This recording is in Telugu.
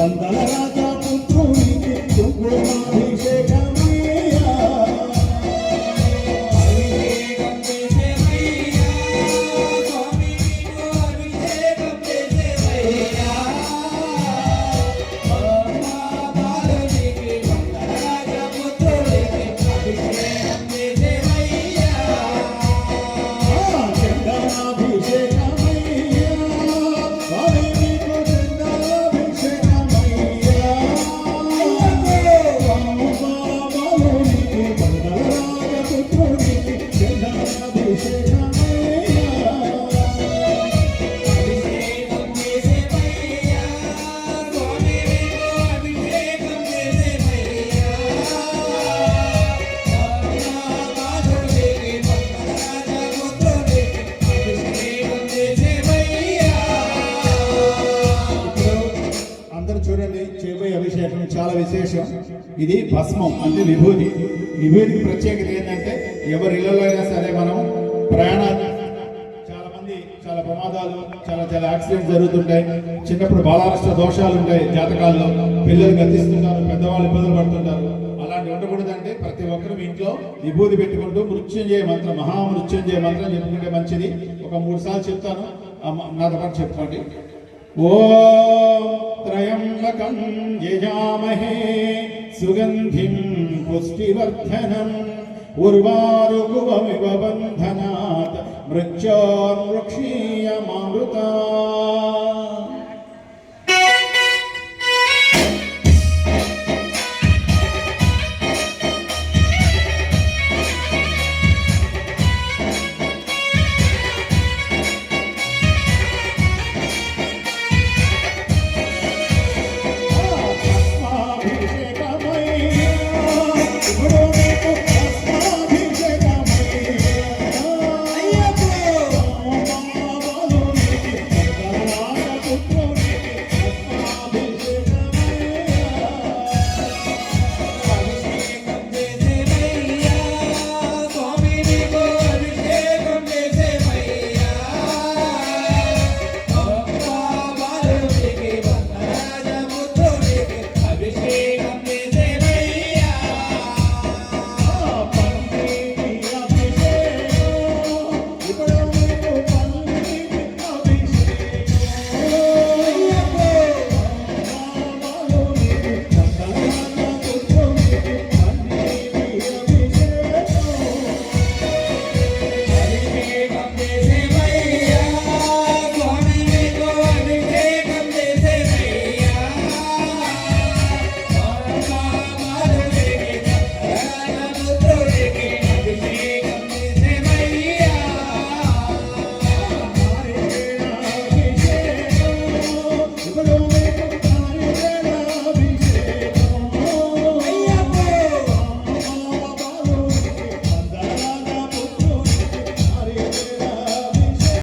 Santa Lara విశేషం. ఇది భస్మం అంటే విభూతి. విభూతికి ప్రత్యేకత ఏంటంటే ఎవరి ఇళ్ళలో అయినా సరే మనం ప్రయాణాలు చాలా మంది చాలా ప్రమాదాలు చాలా చాలా యాక్సిడెంట్స్ జరుగుతుంటాయి. చిన్నప్పుడు బాలారష్ట దోషాలు ఉంటాయి జాతకాల్లో. పిల్లలు గతిస్తుంటారు పెద్దవాళ్ళు ఇబ్బందులు పడుతుంటారు. అలాంటి ఉండకూడదంటే ప్రతి ఒక్కరు ఇంట్లో విభూతి పెట్టుకుంటూ మృత్యుంజయ మంత్రం మహామృత్యుంజయ మంత్రం చెప్పుకుంటే మంచిది. ఒక మూడు సార్లు చెప్తాను. ఆ నాతో పాటు చెప్పుకోండి त्र्यम्बकं सुगंधि सुगन्धिं पुष्टिवर्धनम् उर्वारुकुवमिव बन्धनात् मृक्षान्